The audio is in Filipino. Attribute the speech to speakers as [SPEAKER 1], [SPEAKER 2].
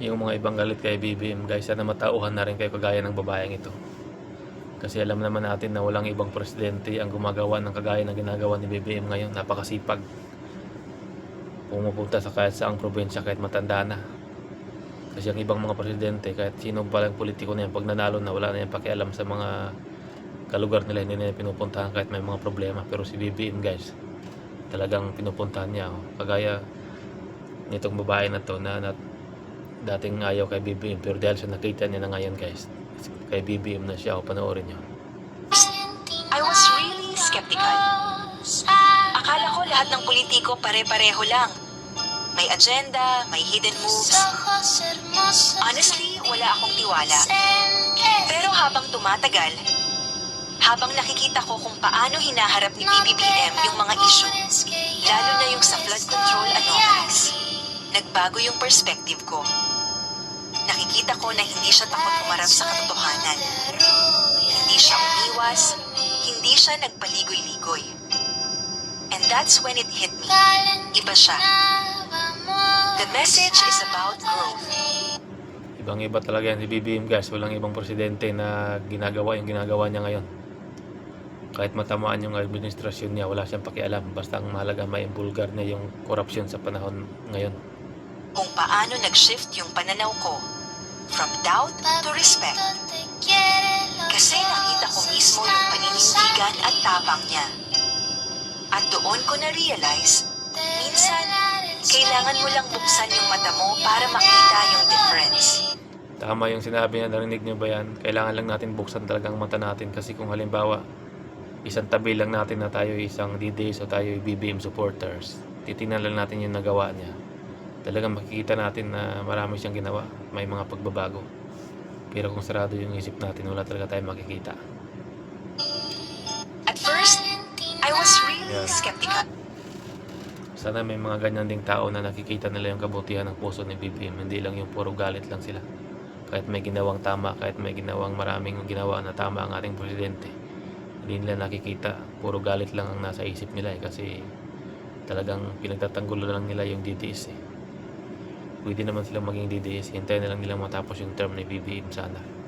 [SPEAKER 1] yung mga ibang galit kay BBM guys sana matauhan na rin kayo kagaya ng babayang ito. Kasi alam naman natin na walang ibang presidente ang gumagawa ng kagaya ng ginagawa ni BBM ngayon. Napakasipag. Pumupunta sa kahit saang probinsya kahit matanda na. Kasi ang ibang mga presidente kahit sino palang politiko na yan pag nanalo na wala na yan pakialam sa mga kalugar nila. Hindi na pinupuntahan kahit may mga problema. Pero si BBM guys talagang pinupuntahan niya oh. kagaya nitong babae na to na, na dating ayaw kay BBM pero dahil sa nakita niya na ngayon guys kay BBM na siya o panoorin niyo
[SPEAKER 2] I was really skeptical. Akala ko lahat ng politiko pare-pareho lang. May agenda, may hidden moves. Honestly, wala akong tiwala. Pero habang tumatagal, habang nakikita ko kung paano hinaharap ni PBBM yung mga issue, lalo na yung sa flood control anomalies, nagbago yung perspective ko. Nakikita ko na hindi siya takot humarap sa katotohanan. Hindi siya umiwas, hindi siya nagpaligoy-ligoy. And that's when it hit me. Iba siya. The message is about growth.
[SPEAKER 1] ibang iba talaga yan si BBM guys walang ibang presidente na ginagawa yung ginagawa niya ngayon kahit matamaan yung administrasyon niya wala siyang pakialam basta ang mahalaga may bulgar niya yung korupsyon sa panahon ngayon
[SPEAKER 2] Kung paano nag-shift yung pananaw ko doubt to respect. Kasi nakita ko mismo yung paninindigan at tapang niya. At doon ko na-realize, minsan, kailangan mo lang buksan yung mata mo para makita yung difference.
[SPEAKER 1] Tama yung sinabi niya, narinig niyo ba yan? Kailangan lang natin buksan talaga ang mata natin kasi kung halimbawa, isang tabi lang natin na tayo isang DDS o tayo BBM supporters, titingnan lang natin yung nagawa niya. Talagang makikita natin na marami siyang ginawa, may mga pagbabago. Pero kung sarado yung isip natin, wala talaga tayong makikita.
[SPEAKER 2] At first, I was really
[SPEAKER 1] Yeah.
[SPEAKER 2] skeptical.
[SPEAKER 1] Sana may mga ganyan ding tao na nakikita nila yung kabutihan ng puso ni BBM, hindi lang yung puro galit lang sila. Kahit may ginawang tama, kahit may ginawang maraming ginawa na tama ang ating presidente, hindi nila nakikita, puro galit lang ang nasa isip nila eh, kasi talagang pinagtatanggol lang nila yung DDS eh. Pwede naman silang maging DDS, hintayin na lang nilang matapos yung term ni BBM sana.